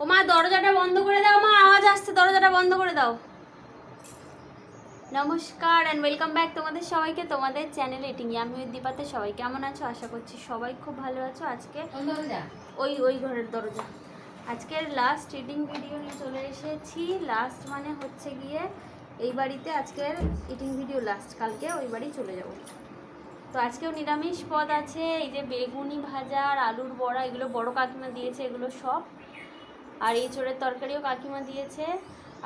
ও মা দরজাটা বন্ধ করে দাও মা আওয়াজ আসছে দরজাটা বন্ধ করে দাও। নমস্কার অ্যান্ড ওয়েলকাম ব্যাক তোমাদের সবাইকে তোমাদের চ্যানেল এটিং আমি ওই দীপাতে সবাই কেমন আছো? আশা করছি সবাই খুব ভালো আছো। আজকে ওই ওই ঘরের দরজা। আজকের লাস্ট রিডিং ভিডিও নিয়ে চলে এসেছি। লাস্ট মানে হচ্ছে গিয়ে এই বাড়িতে আজকের ইটিং ভিডিও লাস্ট কালকে ওই বাড়ি চলে যাব। তো আজকেও নিরামিষ পদ আছে, এই যে বেগুনি ভাজা আর আলুর বড়া, এগুলো বড় কাকিমা দিয়েছে, এগুলো সব। আর এই চোরের তরকারিও কাকিমা দিয়েছে।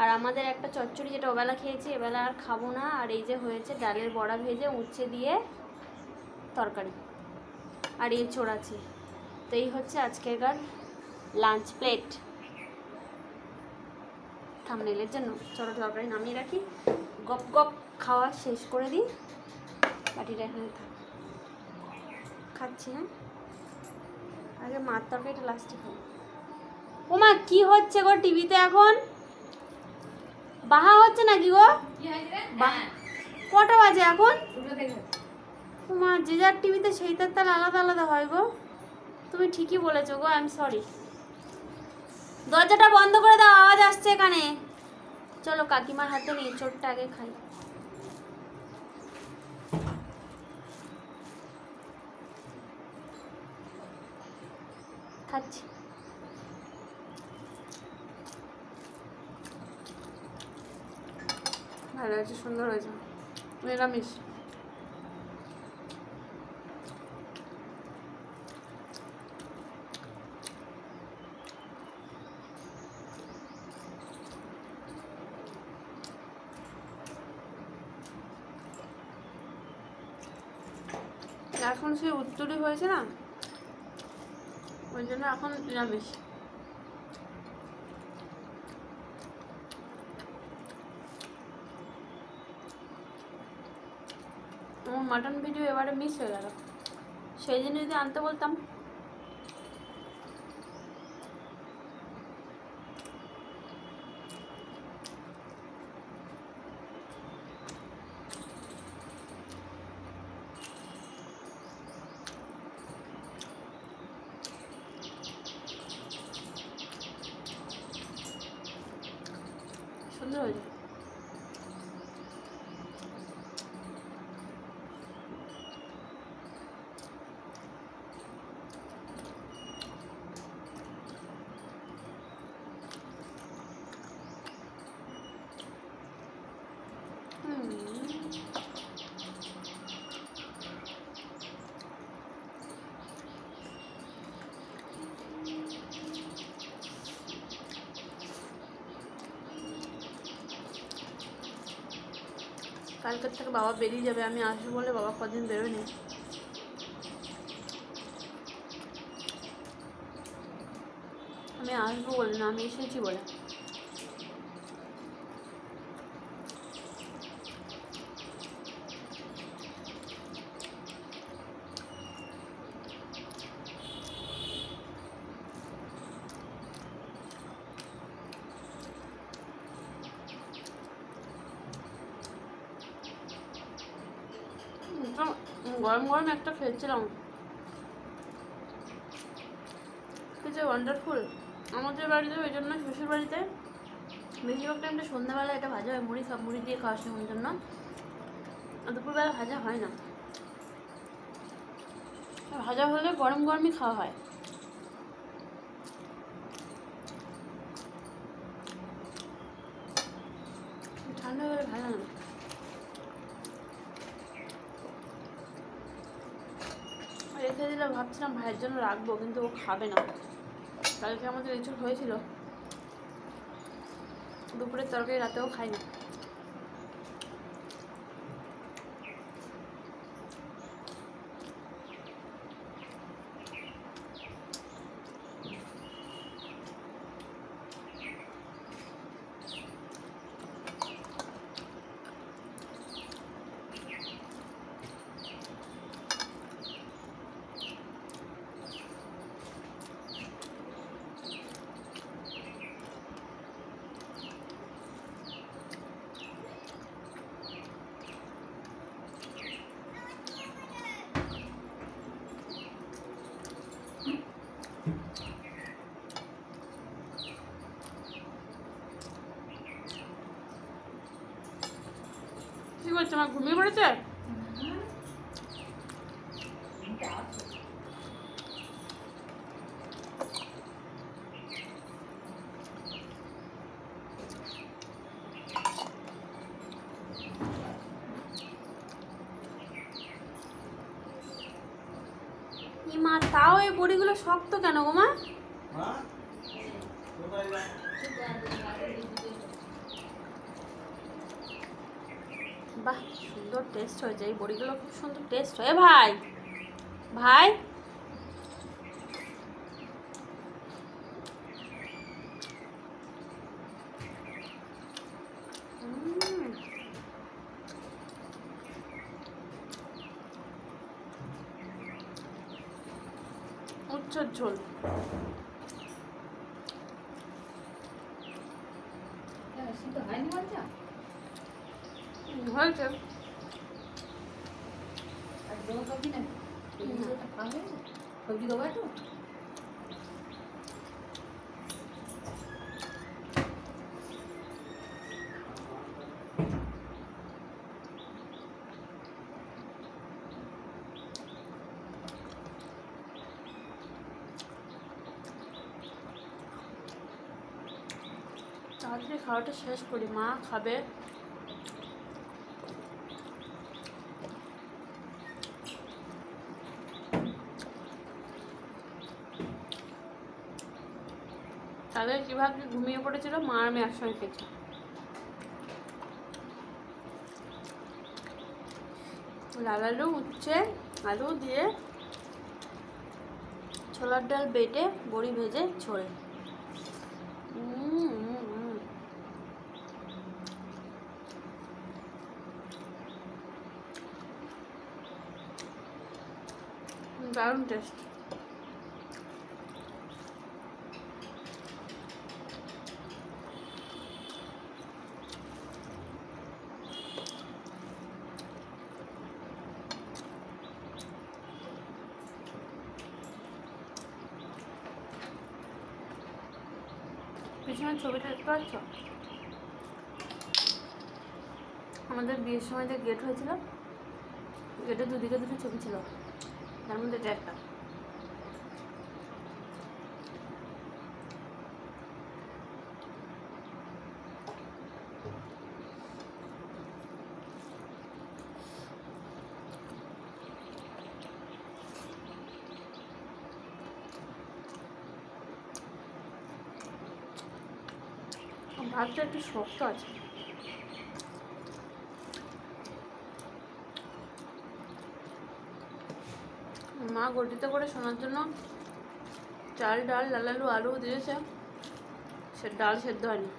আর আমাদের একটা চচ্চড়ি যেটা ওবেলা খেয়েছি, এবেলা আর খাব না। আর এই যে হয়েছে ডালের বড়া ভেজে উচ্ছে দিয়ে তরকারি। আর এই চোর আছে। তো এই হচ্ছে আজকেরকার লাঞ্চ প্লেট। থামনেলের জন্য চলো তরকারি নামিয়ে রাখি। গপ গপ খাওয়া শেষ করে দিই। বাটিটা এখানে থাক। খাচ্ছি হ্যাঁ? আগে মার তরকারিটা লাস্টে খাব। ও মা কি হচ্ছে গো টিভিতে এখন? বাহা হচ্ছে নাকি গো? বাহ। কটা বাজে এখন? ও মা যে যার টিভিতে সেই তার তাল আলাদা আলাদা হয় গো। তুমি ঠিকই বলেছ গো আই এম সরি দরজাটা বন্ধ করে দাও আওয়াজ আসছে এখানে। চলো কাকিমার হাতে নিয়ে চোরটা আগে খাই। খাচ্ছি। ভালো হয়েছে সুন্দর হয়েছে। নিরামিষ। এখন সেই উত্তরই হয়েছে না? ওই জন্য এখন নিরামিষ। আমার মাটন ভিডিও এবারে মিস হয়ে গেল। সেই দিন যদি আনতে বলতাম। সুন্দর হয়েছে হুম কালকের থেকে বাবা বেরিয়ে যাবে, আমি আসব বলে বাবা কদিন বেরোয়নি। আমি আসব বলে না, আমি এসেছি বলে একদম গরম গরম একটা খেয়েছিলাম কি যে ওয়ান্ডারফুল আমাদের বাড়িতে ওই জন্য শ্বশুর বাড়িতে। বেশিরভাগ টাইমটা সন্ধ্যাবেলা এটা ভাজা হয়, মুড়ি সব মুড়ি দিয়ে খাওয়ার সময় জন্য। দুপুরবেলা ভাজা হয় না। ভাজা হলে গরম গরমই খাওয়া হয়। ঠান্ডা হলে ভালো না। রেখে দিলে ভাবছিলাম ভাইয়ের জন্য রাখব, কিন্তু ও খাবে না। কালকে আমাদের এচুর হয়েছিল। দুপুরের তরকারি রাতেও খাই কি করছে আমার ঘুমিয়ে পড়েছে? মা, তাও এই বড়িগুলো শক্ত কেন গো মা? বাহ, সুন্দর টেস্ট হয়েছে, এই বড়িগুলো খুব সুন্দর টেস্ট হয়। ভাই ভাই উচ্ছের ঝোল হয়েছে। সবজি দেবো একটু? খাওয়াটা শেষ করি, মা খাবে। তাদের কীভাবে ঘুমিয়ে পড়েছিল? মা আর আমি একসঙ্গে খেয়েছি। লাল আলু উচ্ছে আলু দিয়ে ছোলার ডাল বেটে বড়ি ভেজে ছড়ে দারুণ টেস্ট আমাদের বিয়ের সময় যে গেট হয়েছিল গেটের দুদিকে দুটো ছবি ছিল। তার মধ্যে এটা একটা ভাতটা একটু শক্ত আছে। মা গটিতে করে শোনার জন্য চাল, ডাল লাল আলু আলু দিয়েছে। সে ডাল সেদ্ধ হয়নি।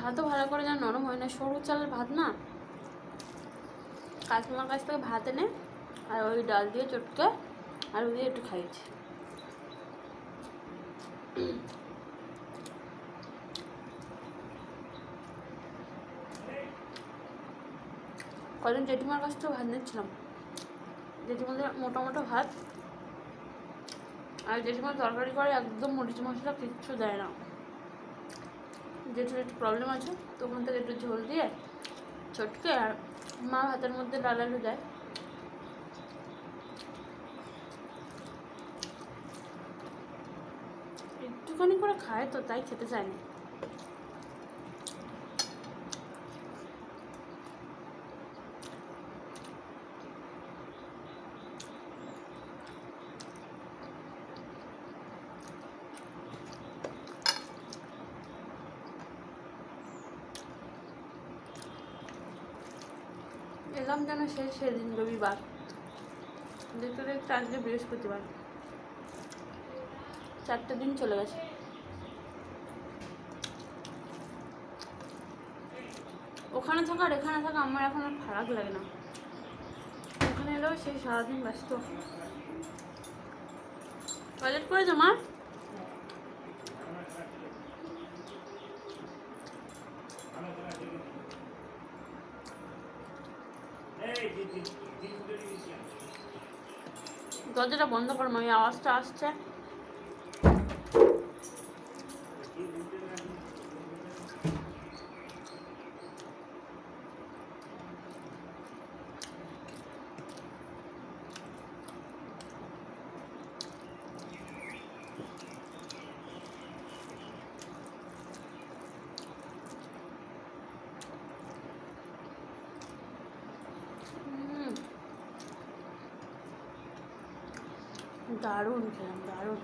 ভাতও ভালো করে যেন নরম হয় না। সরু চালের ভাত না? কাকিমার কাছ থেকে ভাত এনে আর ওই ডাল দিয়ে চটকে আলু দিয়ে একটু খাইয়েছি। কদিন জেঠিমার কাছ থেকে ভাত নিচ্ছিলাম। জেঠিমাদের মোটা ভাত। আর জেঠিমা তরকারি করে একদম মরিচ মশলা কিচ্ছু দেয় না। জেঠুর একটু প্রবলেম আছে তখন থেকে একটু ঝোল দিয়ে চটকে আর মা ভাতের মধ্যে ডাল আলু দেয়। একটুখানি করে খায় তো, তাই খেতে চায় না। এলাম যেন সেই সেদিন রবিবার। দেখতে দেখতে আজকে বৃহস্পতিবার। চারটে দিন চলে গেছে। ওখানে থাকা আর এখানে থাকা আমার এখন আর খারাপ লাগে না। ওখানে এলেও সেই সারাদিন ব্যস্ত। টয়লেট করেছ মা? দরজাটা বন্ধ করো আমি আওয়াজটা আসছে। দারুণ খেলাম, দারুণ।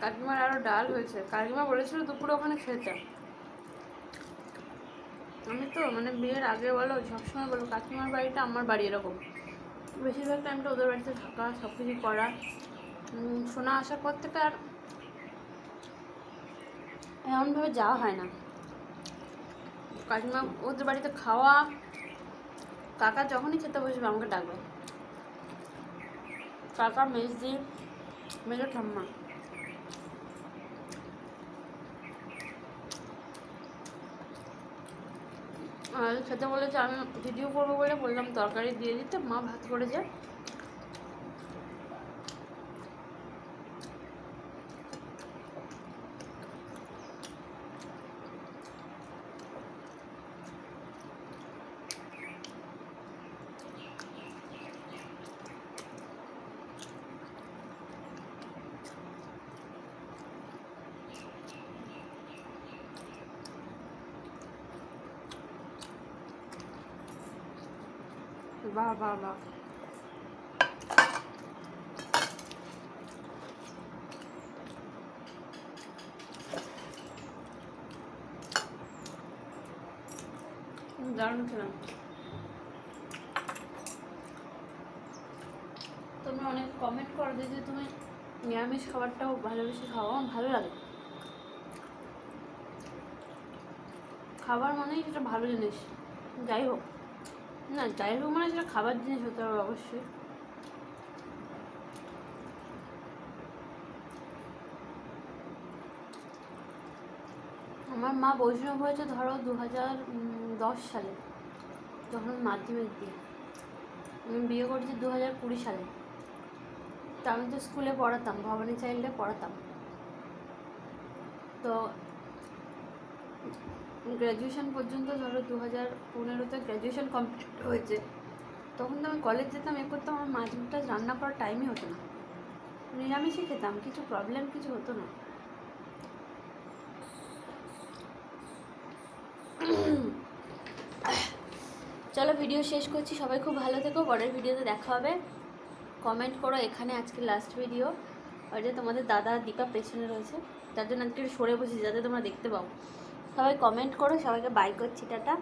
কাকিমার আরও ডাল হয়েছে। কাকিমা বলেছিল দুপুরে ওখানে খেতে। আমি তো মানে বিয়ের আগে বলো, সবসময় বলো, কাকিমার বাড়িটা আমার বাড়ি এরকম। বেশিরভাগ টাইমটা ওদের বাড়িতে থাকা সব কিছু করা শোনা আসার পর থেকে আর এমনভাবে যাওয়া হয় না। কাকিমা ওদের বাড়িতে খাওয়া, কাকা যখনই খেতে বসবে আমাকে ডাকবে। কাকা মেজদি মেজো ঠাম্মা। আর খেতে বলেছে, আমি ভিডিও করব বলে বললাম, তরকারি দিয়ে দিতে, মা ভাত করে বাহ বাহ বাহ। দারুণ খেলাম। তোমরা অনেক কমেন্ট করো যে তুমি নিরামিষ খাবারটাও ভালোবেসে খাও আমার ভালো লাগে। খাবার মানেই সেটা ভালো জিনিস। যাই হোক। না, যাই হোক মানে সেটা খাবার জিনিস হতে হবে অবশ্যই। আমার মা বৈষ্ণব হয়েছে, ধরো দু দশ সালে, যখন মাধ্যমিক দিয়ে। আমি বিয়ে করেছি দু হাজার কুড়ি সালে। তা আমি তো স্কুলে পড়াতাম, ভবানী চাইল্ডে পড়াতাম। তো গ্র্যাজুয়েশন পর্যন্ত ধরো দু হাজার পনেরোতে গ্র্যাজুয়েশন কমপ্লিট হয়েছে, তখন তো আমি কলেজ যেতাম এ করতাম আমার মাছ মুখটা রান্না করার টাইমই হতো না। নিরামিষই খেতাম, কিছু প্রবলেম কিছু হতো না। চলো ভিডিও শেষ করছি, সবাই খুব ভালো থেকো, পরের ভিডিওতে দেখা হবে। কমেন্ট করো এখানে আজকে লাস্ট ভিডিও ওই যে তোমাদের দাদা দীপা পেছনে রয়েছে, তার জন্য আজকে সরে বসেছি, যাতে তোমরা দেখতে পাও। সবাই কমেন্ট করো সবাইকে বাই করছি টাটা।